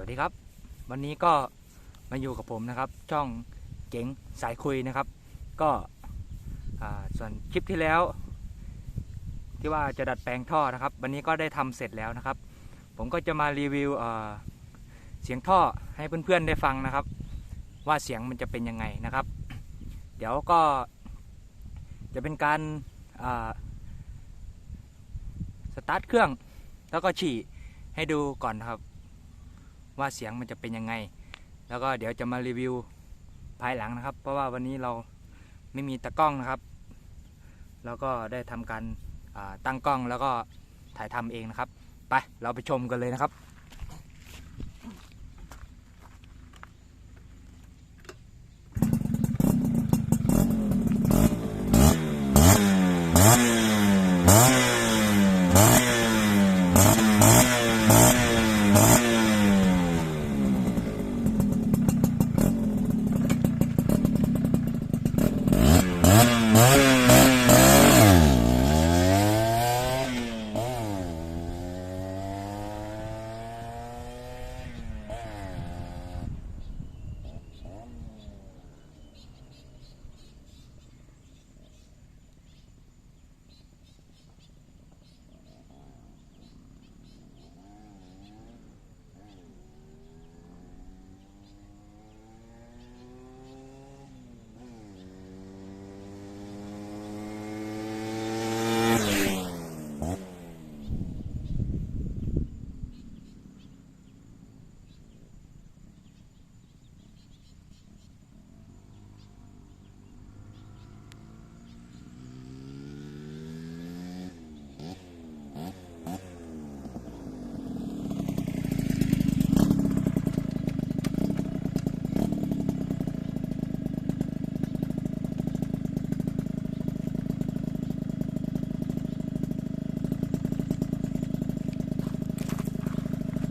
วัสดีครับ วันนี้ก็มาอยู่กับผมนะครับ ช่องเก๋งสายคุยนะครับ ก็ส่วนคลิปที่แล้ว ที่ว่าจะดัดแปลงท่อนะครับ วันนี้ก็ได้ทำเสร็จแล้วนะครับ ผมก็จะมารีวิวเสียงท่อให้เพื่อนๆได้ฟังนะครับ ว่าเสียงมันจะเป็นยังไงนะครับ เดี๋ยวก็จะเป็นการาสตาร์ทเครื่องแล้วก็ฉี่ให้ดูก่อนครับ ว่าเสียงมันจะเป็นยังไง แล้วก็เดี๋ยวจะมารีวิวภายหลังนะครับ เพราะว่าวันนี้เราไม่มีตะกล้องนะครับ แล้วก็ได้ทำการตั้งกล้องแล้วก็ถ่ายทำเองนะครับ ไปเราไปชมกันเลยนะครับ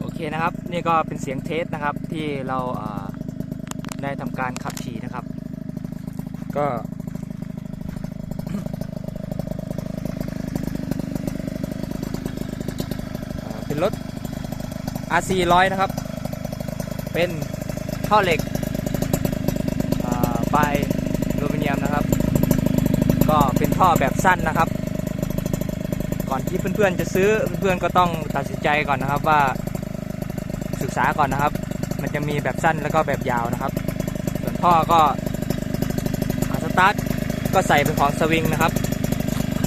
โอเค นะครับ นี่ก็เป็นเสียงเทสนะครับที่เราได้ทำการขับขี่นะครับ ก็เป็นรถ RC 100 นะครับ เป็นท่อเหล็กอ่าปลายอลูมิเนียมนะครับ ก็เป็นท่อแบบสั้นนะครับ ก่อนที่เพื่อนๆจะซื้อเพื่อนๆก็ต้องตัดสินใจก่อนนะครับว่า ศึกษาก่อนนะครับ มันจะมีแบบสั้นแล้วก็แบบยาวนะครับ ส่วนท่อก็สตาร์ทก็ใส่เป็นของสวิงนะครับ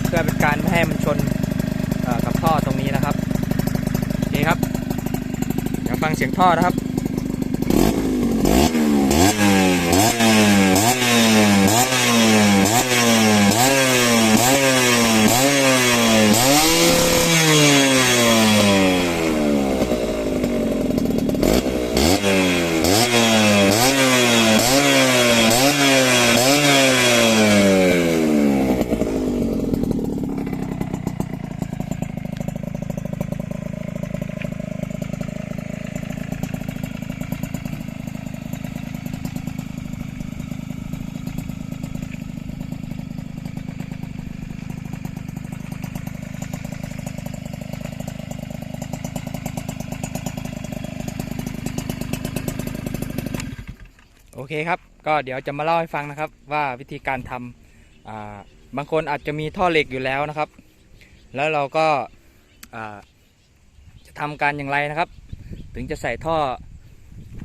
เพื่อเป็นการไม่ให้มันชนกับท่อตรงนี้นะครับโอเคครับเดี๋ยวฟังเสียงท่อนะครับ อเคครับ ก็เดี๋ยวจะมาเล่าให้ฟังนะครับ ว่าวิธีการทำาบางคนอาจจะมีท่อเหล็กอยู่แล้วนะครับ แล้วเราก็าจะทำการอย่างไรนะครับ ถึงจะใส่ท่อ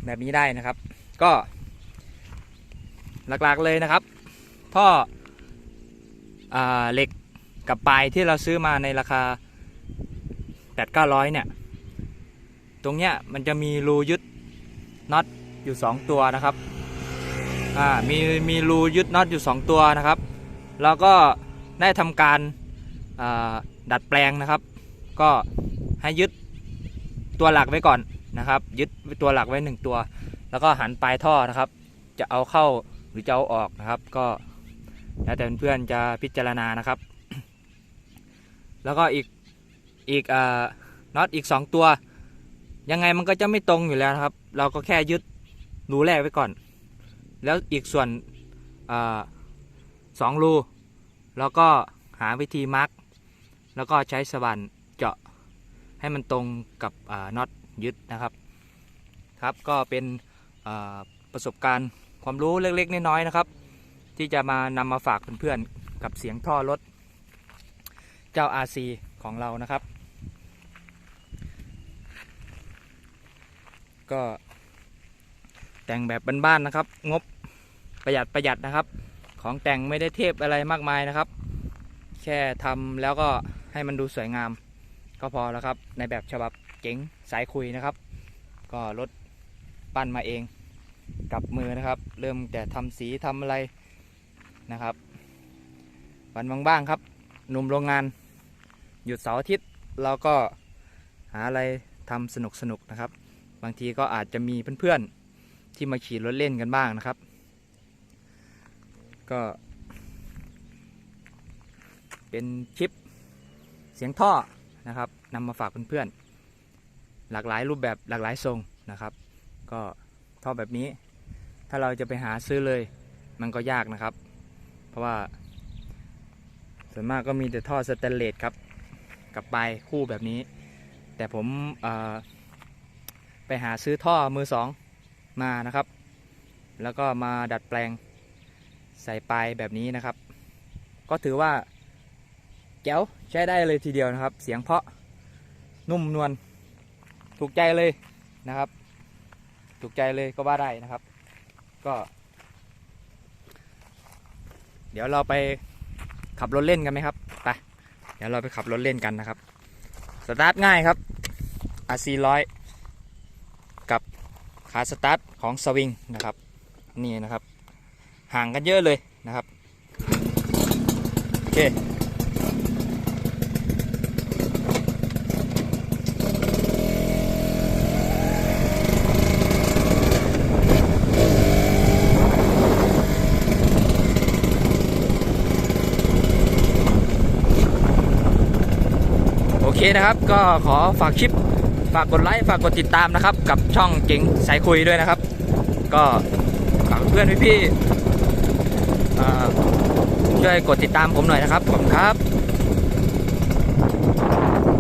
แบบนี้ได้นะครับ ก็ หลักๆเลยนะครับ ท่ออเหล็กกับปลายที่เราซื้อมาในราคา 8 9 0 0 เนี่ย ตรงเนี้ยมันจะมีรูยึดน็อตอยู่ 2 ตัวนะครับ อ่ามีมีรูยึดน็อตอยู่ 2 ตัวนะครับ แล้วก็ได้ทำการดัดแปลงนะครับ ก็ให้ยึดตัวหลักไว้ก่อนนะครับ ยึดตัวหลักไว้ 1 ตัว แล้วก็หันปลายท่อนะครับ จะเอาเข้าหรือจะเอาออกนะครับ ก็แล้วแต่เพื่อนๆจะพิจารณานะครับ แล้วก็อีกอีกอ่าน็อตอีก 2 ตัว ยังไงมันก็จะไม่ตรงอยู่แล้วนะครับ เราก็แค่ยึดรูแรกไว้ก่อน แล้วอีกส่วนอสองรูแล้วก็หาวิธีมาร์กแล้วก็ใช้สว่านเจาะให้มันตรงกับน็อตยึดนะครับ ครับก็เป็นประสบการณ์ความรู้เล็กๆน้อยๆนะครับ ที่จะมานำมาฝากเพื่อนๆกับเสียงท่อรถ เจ้า RC ของเรานะครับ ก็แต่งแบบบ้านๆนะครับ งบ ประหยัดประหยัดนะครับ ของแต่งไม่ได้เทพอะไรมากมายนะครับ แค่ทำแล้วก็ให้มันดูสวยงาม ก็พอแล้วครับในแบบฉบับเก๋งสายคุยนะครับ ก็รถปั้นมาเองกับมือนะครับ เริ่มแต่ทำสีทำอะไรนะครับ วันบ้างๆครับหนุ่มโรงงาน หยุดเสาร์อาทิตย์เราก็หาอะไรทำสนุกๆนะครับ บางทีก็อาจจะมีเพื่อนๆที่มาขี่รถเล่นกันบ้างนะครับ ก็ เป็นคลิปเสียงท่อนะครับนำมาฝากเพื่อนๆ หลากหลายรูปแบบหลากหลายทรงนะครับ ก็ท่อแบบนี้ ถ้าเราจะไปหาซื้อเลย มันก็ยากนะครับ เพราะว่า ส่วนมากก็มีแต่ท่อสแตนเลสครับ กับปลายคู่แบบนี้ แต่ผมไปหาซื้อท่อมือสองมานะครับ แล้วก็มาดัดแปลง ใส่ปลายแบบนี้นะครับ ก็ถือว่าแจ๋วใช้ได้เลยทีเดียวนะครับ เสียงเพาะนุ่มนวลถูกใจเลยนะครับ ถูกใจเลยก็ว่าได้นะครับ ก็ เดี๋ยวเราไปขับรถเล่นกันไหมครับไปเดี๋ยวเราไปขับรถเล่นกันนะครับสตาร์ทง่ายครับ RC ร้อยกับขาสตาร์ทของสวิงนะครับ นี่นะครับ ห่างกันเยอะเลยนะครับโอเคโอเคนะครับก็ขอฝากคลิปฝากกดไลค์ฝากกดติดตามนะครับ กับช่องเจ๋งสายคุยด้วยนะครับ ก็ฝากเพื่อนพี่ๆ ช่วยกดติดตามผมหน่อยนะครับผมครับ